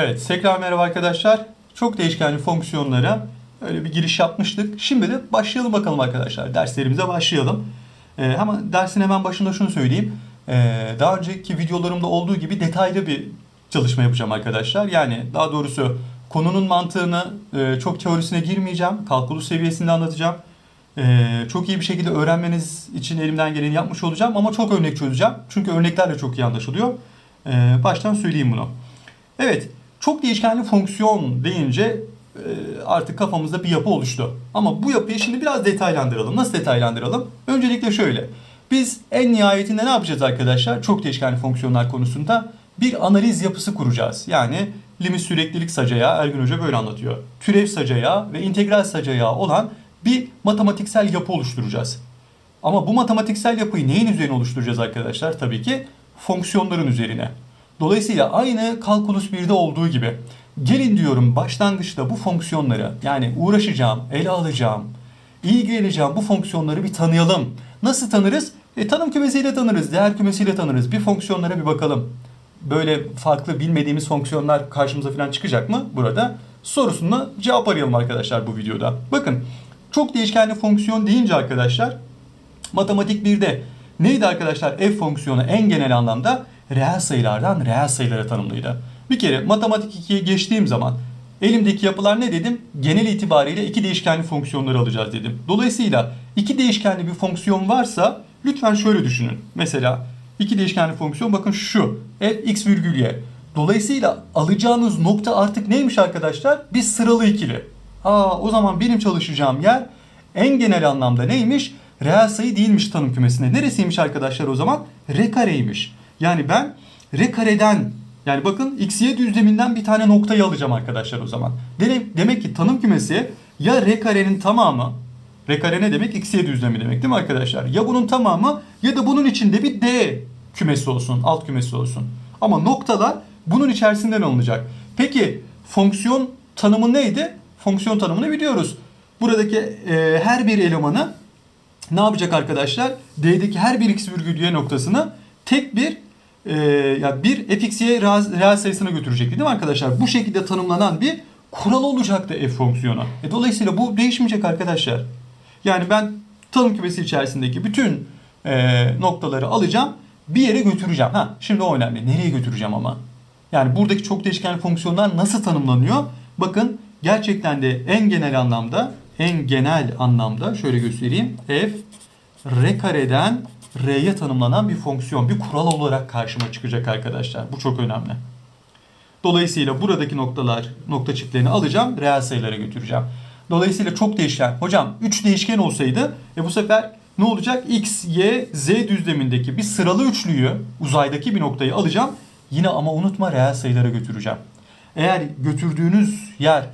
Evet, tekrar merhaba arkadaşlar. Çok değişkenli fonksiyonlara öyle bir giriş yapmıştık. Şimdi de başlayalım bakalım arkadaşlar. Derslerimize başlayalım. Ee, ama dersin hemen başında şunu söyleyeyim. Ee, daha önceki videolarımda olduğu gibi detaylı bir çalışma yapacağım arkadaşlar. Yani daha doğrusu konunun mantığını e, çok teorisine girmeyeceğim. Kalkulus seviyesinde anlatacağım. Ee, çok iyi bir şekilde öğrenmeniz için elimden geleni yapmış olacağım ama çok örnek çözeceğim. Çünkü örneklerle çok iyi anlaşılıyor. Ee, baştan söyleyeyim bunu. Evet, çok değişkenli fonksiyon deyince e, artık kafamızda bir yapı oluştu. Ama bu yapıyı şimdi biraz detaylandıralım. Nasıl detaylandıralım? Öncelikle şöyle. Biz en nihayetinde ne yapacağız arkadaşlar? Çok değişkenli fonksiyonlar konusunda bir analiz yapısı kuracağız. Yani limit süreklilik sacayağı Ergün Hoca böyle anlatıyor. Türev sacayağı ve integral sacayağı olan bir matematiksel yapı oluşturacağız. Ama bu matematiksel yapıyı neyin üzerine oluşturacağız arkadaşlar? Tabii ki fonksiyonların üzerine. Dolayısıyla aynı kalkulus 1'de olduğu gibi gelin diyorum başlangıçta bu fonksiyonları yani uğraşacağım, ele alacağım, ilgileneceğim bu fonksiyonları bir tanıyalım. Nasıl tanırız? E, tanım kümesiyle tanırız, değer kümesiyle tanırız. Bir fonksiyonlara bir bakalım. Böyle farklı bilmediğimiz fonksiyonlar karşımıza falan çıkacak mı burada? Sorusuna cevap arayalım arkadaşlar bu videoda. Bakın çok değişkenli fonksiyon deyince arkadaşlar Matematik 1'de neydi arkadaşlar f fonksiyonu en genel anlamda reel sayılardan reel sayılara tanımlıydı. Bir kere matematik 2'ye geçtiğim zaman elimdeki yapılar ne dedim? Genel itibariyle iki değişkenli fonksiyonları alacağız dedim. Dolayısıyla iki değişkenli bir fonksiyon varsa lütfen şöyle düşünün. Mesela iki değişkenli fonksiyon bakın şu f x virgül y. Dolayısıyla alacağınız nokta artık neymiş arkadaşlar? Bir sıralı ikili. Aa o zaman benim çalışacağım yer en genel anlamda neymiş? Reel sayı değilmiş tanım kümesinde. Neresiymiş arkadaşlar o zaman? R kareymiş. Yani ben R kareden yani bakın x y düzleminden bir tane noktayı alacağım arkadaşlar o zaman. Demek, demek ki tanım kümesi ya R karenin tamamı R kare ne demek? X y düzlemi demek değil mi arkadaşlar? Ya bunun tamamı ya da bunun içinde bir D kümesi olsun, alt kümesi olsun. Ama noktalar bunun içerisinden alınacak. Peki fonksiyon tanımı neydi? Fonksiyon tanımını biliyoruz. Buradaki e, her bir elemanı ne yapacak arkadaşlar? D'deki her bir x virgül y noktasını tek bir e, ya bir fx y reel sayısına götürecekti değil mi arkadaşlar? Bu şekilde tanımlanan bir kural olacaktı f fonksiyonu. E, dolayısıyla bu değişmeyecek arkadaşlar. Yani ben tanım kümesi içerisindeki bütün e, noktaları alacağım, bir yere götüreceğim. Ha, şimdi o önemli. Nereye götüreceğim ama? Yani buradaki çok değişkenli fonksiyonlar nasıl tanımlanıyor? Bakın gerçekten de en genel anlamda en genel anlamda şöyle göstereyim. F r kareden r'ye tanımlanan bir fonksiyon, bir kural olarak karşıma çıkacak arkadaşlar. Bu çok önemli. Dolayısıyla buradaki noktalar, nokta çiftlerini alacağım, reel sayılara götüreceğim. Dolayısıyla çok değişken. Hocam 3 değişken olsaydı e bu sefer ne olacak? X, Y, Z düzlemindeki bir sıralı üçlüyü, uzaydaki bir noktayı alacağım. Yine ama unutma reel sayılara götüreceğim. Eğer götürdüğünüz yer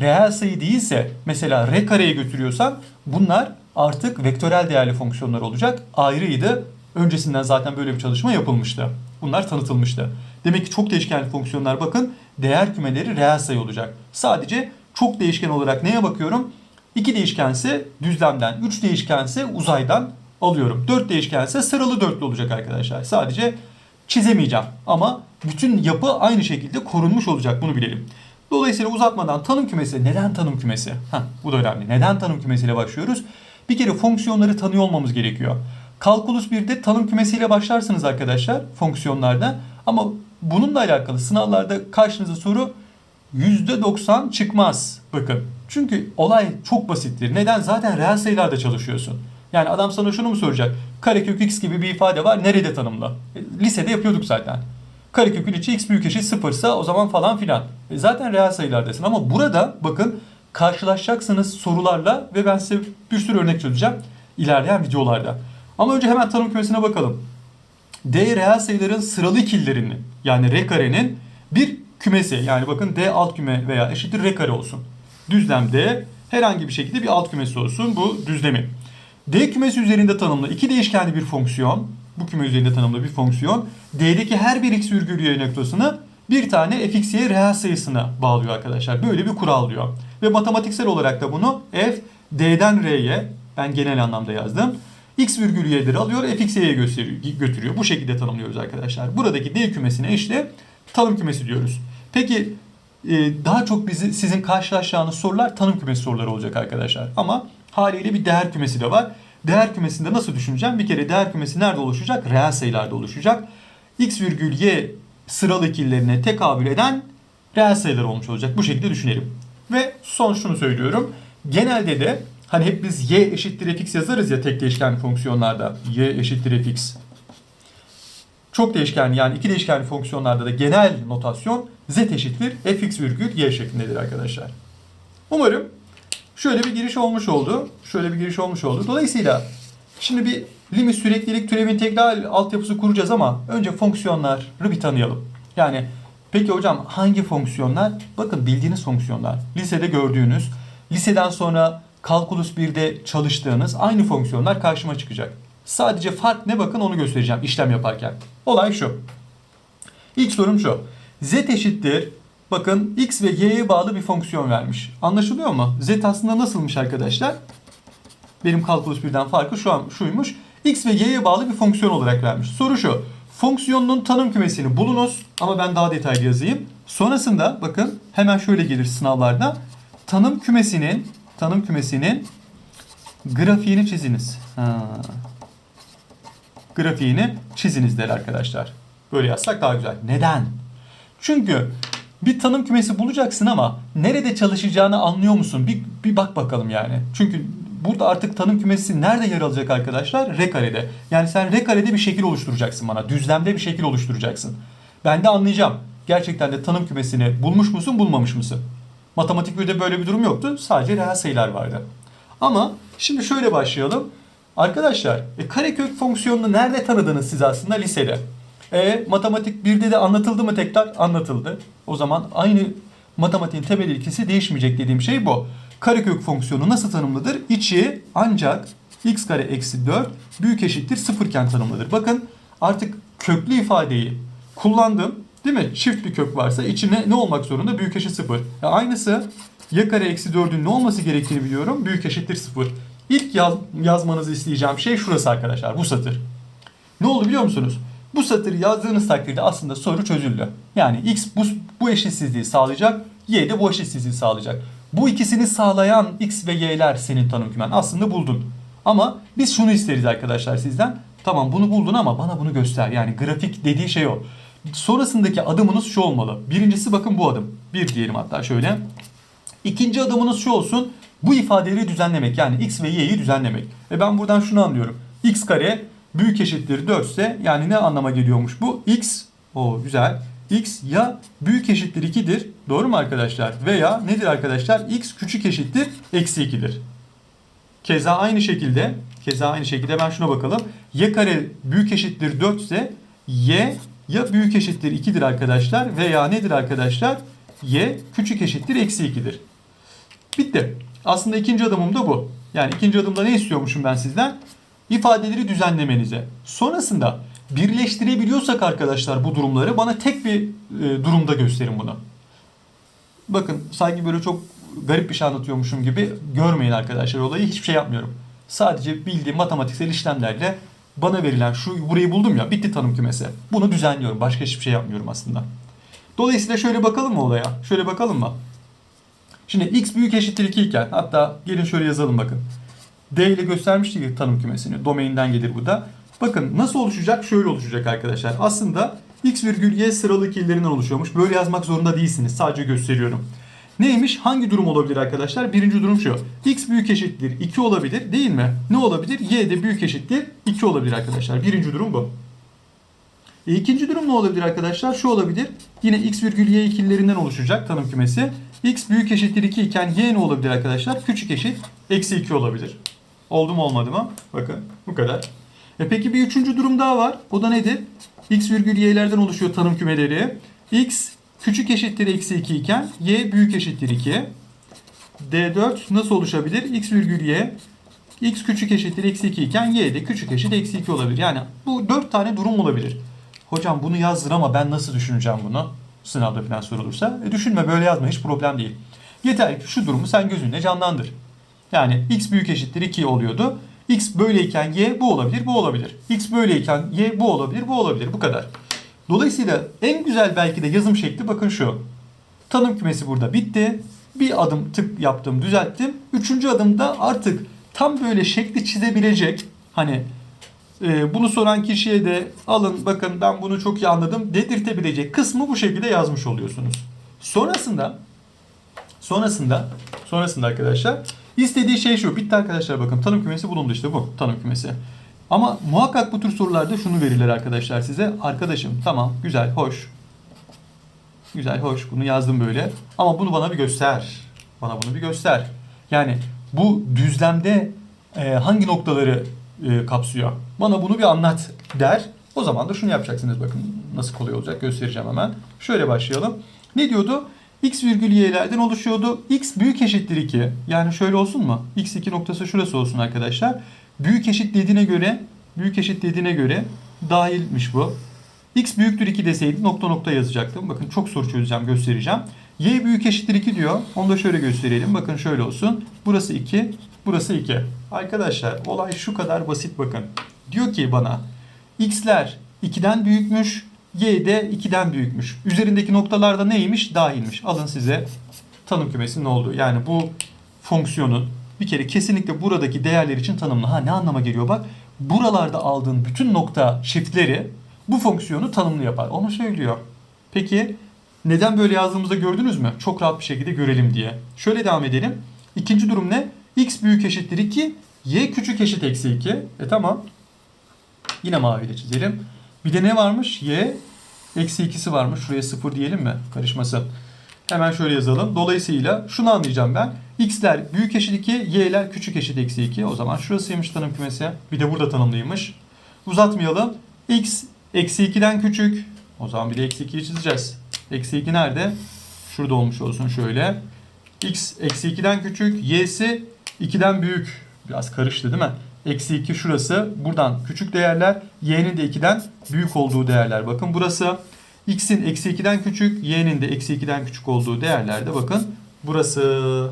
reel sayı değilse mesela r kareye götürüyorsan bunlar artık vektörel değerli fonksiyonlar olacak. Ayrıydı. Öncesinden zaten böyle bir çalışma yapılmıştı. Bunlar tanıtılmıştı. Demek ki çok değişkenli fonksiyonlar bakın değer kümeleri reel sayı olacak. Sadece çok değişken olarak neye bakıyorum? 2 değişkense düzlemden, 3 değişkense uzaydan alıyorum. 4 değişkense sıralı dörtlü olacak arkadaşlar. Sadece çizemeyeceğim ama bütün yapı aynı şekilde korunmuş olacak bunu bilelim. Dolayısıyla uzatmadan tanım kümesi neden tanım kümesi? Heh, bu da önemli. Neden tanım kümesiyle başlıyoruz? Bir kere fonksiyonları tanıyor olmamız gerekiyor. Kalkulus 1'de tanım kümesiyle başlarsınız arkadaşlar fonksiyonlarda. Ama bununla alakalı sınavlarda karşınıza soru %90 çıkmaz. Bakın. Çünkü olay çok basittir. Neden? Zaten reel sayılarda çalışıyorsun. Yani adam sana şunu mu soracak? Karekök x gibi bir ifade var. Nerede tanımla? E, lisede yapıyorduk zaten. Karekökün içi x büyük eşit sıfırsa o zaman falan filan. E, zaten reel sayılardasın. Ama burada bakın karşılaşacaksınız sorularla ve ben size bir sürü örnek çözeceğim ilerleyen videolarda. Ama önce hemen tanım kümesine bakalım. D reel sayıların sıralı ikililerinin yani R karenin bir kümesi. Yani bakın D alt küme veya eşittir R kare olsun. Düzlemde herhangi bir şekilde bir alt kümesi olsun bu düzlemi. D kümesi üzerinde tanımlı iki değişkenli bir fonksiyon. Bu küme üzerinde tanımlı bir fonksiyon. D'deki her bir x virgül y noktasını bir tane fx y reel sayısına bağlıyor arkadaşlar. Böyle bir kural diyor. Ve matematiksel olarak da bunu f d'den r'ye ben genel anlamda yazdım. x virgül y'leri alıyor fx y'ye götürüyor. Bu şekilde tanımlıyoruz arkadaşlar. Buradaki d kümesine işte tanım kümesi diyoruz. Peki e, daha çok bizi sizin karşılaşacağınız sorular tanım kümesi soruları olacak arkadaşlar. Ama haliyle bir değer kümesi de var. Değer kümesinde nasıl düşüneceğim? Bir kere değer kümesi nerede oluşacak? Reel sayılarda oluşacak. X virgül Y sıralı ikililerine tekabül eden reel sayılar olmuş olacak. Bu şekilde düşünelim. Ve son şunu söylüyorum. Genelde de hani hep biz y eşittir fx yazarız ya tek değişkenli fonksiyonlarda. y eşittir fx. Çok değişkenli yani iki değişkenli fonksiyonlarda da genel notasyon z eşittir fx virgül y şeklindedir arkadaşlar. Umarım şöyle bir giriş olmuş oldu. Şöyle bir giriş olmuş oldu. Dolayısıyla şimdi bir limit süreklilik türev integral altyapısı kuracağız ama önce fonksiyonları bir tanıyalım. Yani peki hocam hangi fonksiyonlar? Bakın bildiğiniz fonksiyonlar. Lisede gördüğünüz, liseden sonra kalkulus 1'de çalıştığınız aynı fonksiyonlar karşıma çıkacak. Sadece fark ne bakın onu göstereceğim işlem yaparken. Olay şu. İlk sorum şu. Z eşittir. Bakın x ve y'ye bağlı bir fonksiyon vermiş. Anlaşılıyor mu? Z aslında nasılmış arkadaşlar? Benim kalkulus birden farkı şu an şuymuş. X ve y'ye bağlı bir fonksiyon olarak vermiş. Soru şu. Fonksiyonun tanım kümesini bulunuz ama ben daha detaylı yazayım. Sonrasında bakın hemen şöyle gelir sınavlarda. Tanım kümesinin tanım kümesinin grafiğini çiziniz. Ha. Grafiğini çiziniz der arkadaşlar. Böyle yazsak daha güzel. Neden? Çünkü bir tanım kümesi bulacaksın ama nerede çalışacağını anlıyor musun? Bir, bir bak bakalım yani. Çünkü burada artık tanım kümesi nerede yer alacak arkadaşlar? R karede. Yani sen R karede bir şekil oluşturacaksın bana. Düzlemde bir şekil oluşturacaksın. Ben de anlayacağım. Gerçekten de tanım kümesini bulmuş musun, bulmamış mısın? Matematik birde böyle bir durum yoktu. Sadece reel sayılar vardı. Ama şimdi şöyle başlayalım. Arkadaşlar e, karekök fonksiyonunu nerede tanıdınız siz aslında lisede? E, matematik 1'de de anlatıldı mı tekrar? Anlatıldı. O zaman aynı matematiğin temel ilkesi değişmeyecek dediğim şey bu. Karekök fonksiyonu nasıl tanımlıdır? İçi ancak x kare eksi 4 büyük eşittir 0 iken tanımlıdır. Bakın artık köklü ifadeyi kullandım. Değil mi? Çift bir kök varsa içine ne olmak zorunda? Büyük eşit 0. E, aynısı y kare eksi 4'ün ne olması gerektiğini biliyorum. Büyük eşittir 0. İlk yaz, yazmanızı isteyeceğim şey şurası arkadaşlar. Bu satır. Ne oldu biliyor musunuz? Bu satırı yazdığınız takdirde aslında soru çözüldü. Yani x bu, bu eşitsizliği sağlayacak, y de bu eşitsizliği sağlayacak. Bu ikisini sağlayan x ve y'ler senin tanım kümen. Aslında buldun. Ama biz şunu isteriz arkadaşlar sizden. Tamam bunu buldun ama bana bunu göster. Yani grafik dediği şey o. Sonrasındaki adımınız şu olmalı. Birincisi bakın bu adım. Bir diyelim hatta şöyle. İkinci adımınız şu olsun. Bu ifadeleri düzenlemek. Yani x ve y'yi düzenlemek. Ve ben buradan şunu anlıyorum. x kare büyük eşittir 4 ise yani ne anlama geliyormuş bu? x o güzel. x ya büyük eşittir 2'dir. Doğru mu arkadaşlar? Veya nedir arkadaşlar? x küçük eşittir eksi 2'dir. Keza aynı şekilde keza aynı şekilde ben şuna bakalım. y kare büyük eşittir 4 ise y ya büyük eşittir 2'dir arkadaşlar veya nedir arkadaşlar? y küçük eşittir eksi 2'dir. Bitti. Aslında ikinci adımım da bu. Yani ikinci adımda ne istiyormuşum ben sizden? İfadeleri düzenlemenize. Sonrasında birleştirebiliyorsak arkadaşlar bu durumları bana tek bir e, durumda gösterin bunu. Bakın sanki böyle çok garip bir şey anlatıyormuşum gibi görmeyin arkadaşlar olayı. Hiçbir şey yapmıyorum. Sadece bildiğim matematiksel işlemlerle bana verilen şu burayı buldum ya bitti tanım kümesi. Bunu düzenliyorum. Başka hiçbir şey yapmıyorum aslında. Dolayısıyla şöyle bakalım mı olaya? Şöyle bakalım mı? Şimdi x büyük eşittir 2 iken hatta gelin şöyle yazalım bakın. D ile göstermiştik tanım kümesini. Domainden gelir bu da. Bakın nasıl oluşacak? Şöyle oluşacak arkadaşlar. Aslında x virgül y sıralı ikililerinden oluşuyormuş. Böyle yazmak zorunda değilsiniz. Sadece gösteriyorum. Neymiş? Hangi durum olabilir arkadaşlar? Birinci durum şu. x büyük eşittir 2 olabilir değil mi? Ne olabilir? y de büyük eşittir 2 olabilir arkadaşlar. Birinci durum bu. E, ikinci durum ne olabilir arkadaşlar? Şu olabilir. Yine x virgül y ikililerinden oluşacak tanım kümesi. x büyük eşittir 2 iken y ne olabilir arkadaşlar? Küçük eşit eksi 2 olabilir. Oldu mu olmadı mı? Bakın bu kadar. E peki bir üçüncü durum daha var. O da nedir? x virgül y'lerden oluşuyor tanım kümeleri. x küçük eşittir eksi 2 iken y büyük eşittir 2. D4 nasıl oluşabilir? x virgül y x küçük eşittir eksi 2 iken y de küçük eşit eksi 2 olabilir. Yani bu 4 tane durum olabilir. Hocam bunu yazdır ama ben nasıl düşüneceğim bunu? Sınavda falan sorulursa. E düşünme böyle yazma hiç problem değil. Yeter ki şu durumu sen gözünde canlandır. Yani x büyük eşittir 2 oluyordu. X böyleyken y bu olabilir, bu olabilir. x böyleyken y bu olabilir, bu olabilir. Bu kadar. Dolayısıyla en güzel belki de yazım şekli bakın şu. Tanım kümesi burada bitti. Bir adım tık yaptım, düzelttim. Üçüncü adımda artık tam böyle şekli çizebilecek hani e, bunu soran kişiye de alın bakın ben bunu çok iyi anladım dedirtebilecek kısmı bu şekilde yazmış oluyorsunuz. Sonrasında sonrasında sonrasında arkadaşlar istediği şey şu. Bitti arkadaşlar bakın tanım kümesi bulundu işte bu tanım kümesi. Ama muhakkak bu tür sorularda şunu verirler arkadaşlar size. Arkadaşım tamam güzel hoş Güzel, hoş. Bunu yazdım böyle. Ama bunu bana bir göster. Bana bunu bir göster. Yani bu düzlemde e, hangi noktaları e, kapsıyor? Bana bunu bir anlat der. O zaman da şunu yapacaksınız. Bakın nasıl kolay olacak göstereceğim hemen. Şöyle başlayalım. Ne diyordu? X virgül y'lerden oluşuyordu. X büyük eşittir 2. Yani şöyle olsun mu? X2 noktası şurası olsun arkadaşlar. Büyük eşit dediğine göre büyük eşit dediğine göre dahilmiş bu. X büyüktür 2 deseydi nokta nokta yazacaktım. Bakın çok soru çözeceğim göstereceğim. Y büyük eşittir 2 diyor. Onu da şöyle gösterelim. Bakın şöyle olsun. Burası 2. Burası 2. Arkadaşlar olay şu kadar basit bakın. Diyor ki bana X'ler 2'den büyükmüş. Y de 2'den büyükmüş. Üzerindeki noktalarda neymiş? Dahilmiş. Alın size tanım kümesinin olduğu. Yani bu fonksiyonun bir kere kesinlikle buradaki değerler için tanımlı. Ha ne anlama geliyor bak. Buralarda aldığın bütün nokta shiftleri bu fonksiyonu tanımlı yapar. Onu söylüyor. Peki neden böyle yazdığımızda gördünüz mü? Çok rahat bir şekilde görelim diye. Şöyle devam edelim. İkinci durum ne? X büyük eşittir 2, Y küçük eşit eksi 2. E tamam. Yine maviyle çizelim. Bir de ne varmış? Y eksi 2'si varmış. Şuraya 0 diyelim mi? Karışmasın. Hemen şöyle yazalım. Dolayısıyla şunu anlayacağım ben. X'ler büyük eşit 2, Y'ler küçük eşit eksi 2. O zaman şurasıymış tanım kümesi. Bir de burada tanımlıymış. Uzatmayalım. X eksi 2'den küçük. O zaman bir de eksi 2'yi çizeceğiz. Eksi 2 nerede? Şurada olmuş olsun şöyle. X eksi 2'den küçük. Y'si 2'den büyük. Biraz karıştı değil mi? Eksi 2 şurası. Buradan küçük değerler. Y'nin de 2'den büyük olduğu değerler. Bakın burası. X'in eksi 2'den küçük. Y'nin de eksi 2'den küçük olduğu değerlerde bakın. Burası.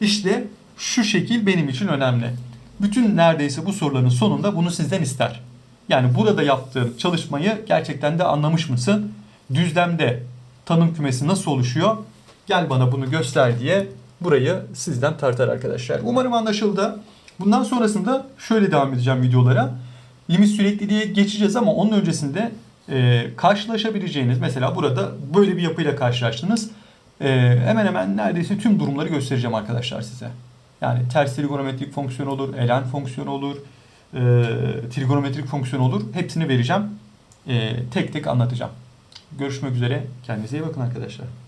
İşte şu şekil benim için önemli. Bütün neredeyse bu soruların sonunda bunu sizden ister. Yani burada yaptığın çalışmayı gerçekten de anlamış mısın? Düzlemde tanım kümesi nasıl oluşuyor? Gel bana bunu göster diye burayı sizden tartar arkadaşlar. Umarım anlaşıldı. Bundan sonrasında şöyle devam edeceğim videolara. Limit sürekliliğe geçeceğiz ama onun öncesinde e, karşılaşabileceğiniz mesela burada böyle bir yapıyla karşılaştınız. E, hemen hemen neredeyse tüm durumları göstereceğim arkadaşlar size. Yani ters trigonometrik fonksiyon olur, elen fonksiyon olur, e, trigonometrik fonksiyon olur. Hepsini vereceğim. E, tek tek anlatacağım. Görüşmek üzere. Kendinize iyi bakın arkadaşlar.